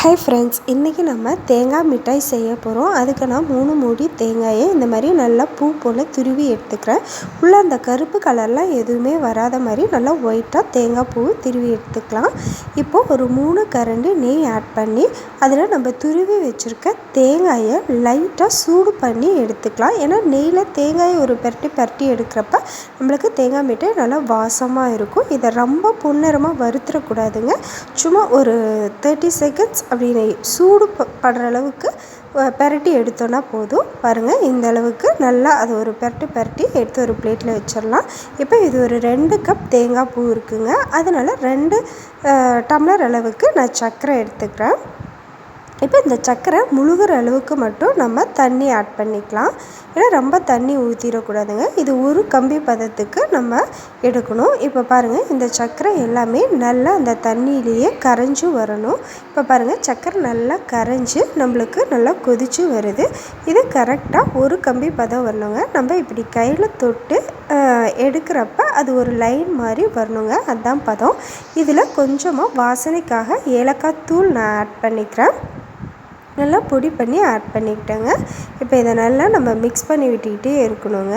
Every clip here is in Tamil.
ஹாய் ஃப்ரெண்ட்ஸ் இன்றைக்கி நம்ம தேங்காய் மிட்டாய் செய்ய போகிறோம் அதுக்கு நான் மூணு மூடி தேங்காயை இந்த மாதிரி நல்லா பூ போல் துருவி எடுத்துக்கிறேன். உள்ளே அந்த கருப்பு கலர்லாம் எதுவுமே வராத மாதிரி நல்லா ஒயிட்டாக தேங்காய் பூ துருவி எடுத்துக்கலாம். இப்போது ஒரு மூணு கரண்டு நெய் ஆட் பண்ணி அதில் நம்ம துருவி வச்சுருக்க தேங்காயை லைட்டாக சூடு பண்ணி எடுத்துக்கலாம். ஏன்னா நெய்யில் தேங்காயை ஒரு பரட்டி பரட்டி எடுக்கிறப்ப நம்மளுக்கு தேங்காய் மிட்டாய் நல்லா வாசமாக இருக்கும். இதை ரொம்ப பொன்னிறமாக வறுத்துடக்கூடாதுங்க சும்மா ஒரு தேர்ட்டி செகண்ட்ஸ் அப்படின்னு சூடு படுற அளவுக்கு பெரட்டி எடுத்தோன்னா போதும். பாருங்கள் இந்த அளவுக்கு நல்லா அது ஒரு பெரட்டி பெரட்டி எடுத்து ஒரு பிளேட்டில் வச்சிடலாம். இப்போ இது ஒரு ரெண்டு கப் தேங்காய் பூ இருக்குங்க. அதனால் ரெண்டு டம்ளர் அளவுக்கு நான் சர்க்கரை எடுத்துக்கிறேன். இப்போ இந்த சர்க்கரை முழுகிற அளவுக்கு மட்டும் நம்ம தண்ணி ஆட் பண்ணிக்கலாம். ஏன்னா ரொம்ப தண்ணி ஊற்றிடக்கூடாதுங்க இது ஒரு கம்பி பதத்துக்கு நம்ம எடுக்கணும். இப்போ பாருங்கள் இந்த சர்க்கரை எல்லாமே நல்லா அந்த தண்ணியிலேயே கரைஞ்சி வரணும். இப்போ பாருங்கள் சர்க்கரை நல்லா கரைஞ்சி நம்மளுக்கு நல்லா கொதித்து வருது. இது கரெக்டாக ஒரு கம்பி பதம் வரணுங்க. நம்ம இப்படி கையில் தொட்டு எடுக்கிறப்ப அது ஒரு லைன் மாதிரி வரணுங்க. அதுதான் பதம். இதில் கொஞ்சமாக வாசனைக்காக ஏலக்காய் தூள் நான் ஆட் பண்ணிக்கிறேன். நல்லா பொடி பண்ணி ஆட் பண்ணிக்கிட்டேங்க. இப்போ இதை நல்லா நம்ம மிக்ஸ் பண்ணி விட்டுக்கிட்டே இருக்கணுங்க.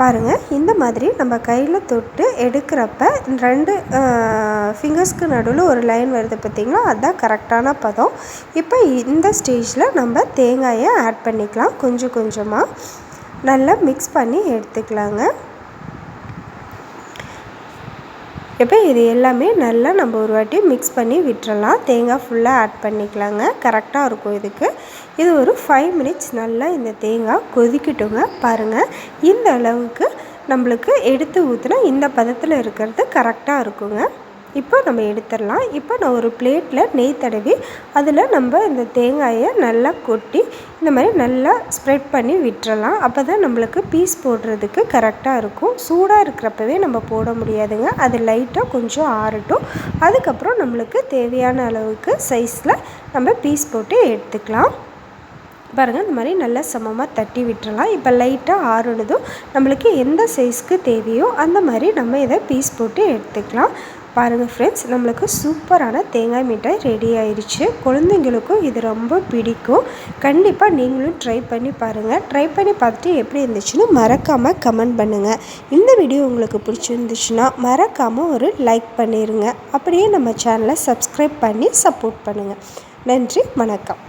பாருங்கள் இந்த மாதிரி நம்ம கையில் தொட்டு எடுக்கிறப்ப ரெண்டு ஃபிங்கர்ஸ்க்கு நடுவில் ஒரு லைன் வருது பார்த்திங்களா? அதுதான் கரெக்டான பதம். இப்போ இந்த ஸ்டேஜில் நம்ம தேங்காயை ஆட் பண்ணிக்கலாம். கொஞ்சம் கொஞ்சமாக நல்லா மிக்ஸ் பண்ணி எடுத்துக்கலாங்க. இப்போ இது எல்லாமே நல்லா நம்ம ஒரு வாட்டி மிக்ஸ் பண்ணி விட்டுறலாம். தேங்காய் ஃபுல்லாக ஆட் பண்ணிக்கலாங்க. கரெக்டாக இருக்கும் இதுக்கு. இது ஒரு ஃபைவ் மினிட்ஸ் நல்லா இந்த தேங்காய் கொதிக்கட்டுங்க. பாருங்கள் இந்த அளவுக்கு நம்மளுக்கு எடுத்து ஊற்றினா இந்த பதத்தில் இருக்கிறது கரெக்டாக இருக்குங்க. இப்போ நம்ம எடுத்துடலாம். இப்போ நான் ஒரு பிளேட்டில் நெய் தடவி அதில் நம்ம இந்த தேங்காயை நல்லா கொட்டி இந்த மாதிரி நல்லா ஸ்ப்ரெட் பண்ணி விட்டுறலாம். அப்போ தான் நம்மளுக்கு பீஸ் போடுறதுக்கு கரெக்டாக இருக்கும். சூடாக இருக்கிறப்பவே நம்ம போட முடியாதுங்க. அது லைட்டாக கொஞ்சம் ஆறட்டும். அதுக்கப்புறம் நம்மளுக்கு தேவையான அளவுக்கு சைஸில் நம்ம பீஸ் போட்டு எடுத்துக்கலாம். பாருங்கள் இந்த மாதிரி நல்லா சமமாக தட்டி விட்டுறலாம். இப்போ லைட்டாக ஆறுனதும் நம்மளுக்கு எந்த சைஸ்க்கு தேவையோ அந்த மாதிரி நம்ம இதை பீஸ் போட்டு எடுத்துக்கலாம். பாருங்கள் ஃப்ரெண்ட்ஸ் நம்மளுக்கு சூப்பரான தேங்காய் மிட்டாய் ரெடி ஆயிடுச்சு குழந்தைங்களுக்கும் இது ரொம்ப பிடிக்கும். கண்டிப்பாக நீங்களும் ட்ரை பண்ணி பாருங்கள் ட்ரை பண்ணி பார்த்துட்டு எப்படி இருந்துச்சுன்னு மறக்காமல் கமெண்ட் பண்ணுங்கள் இந்த வீடியோ உங்களுக்கு பிடிச்சிருந்துச்சுன்னா மறக்காமல் ஒரு லைக் பண்ணிடுங்க அப்படியே நம்ம சேனலை சப்ஸ்கிரைப் பண்ணி சப்போர்ட் பண்ணுங்கள் நன்றி வணக்கம்.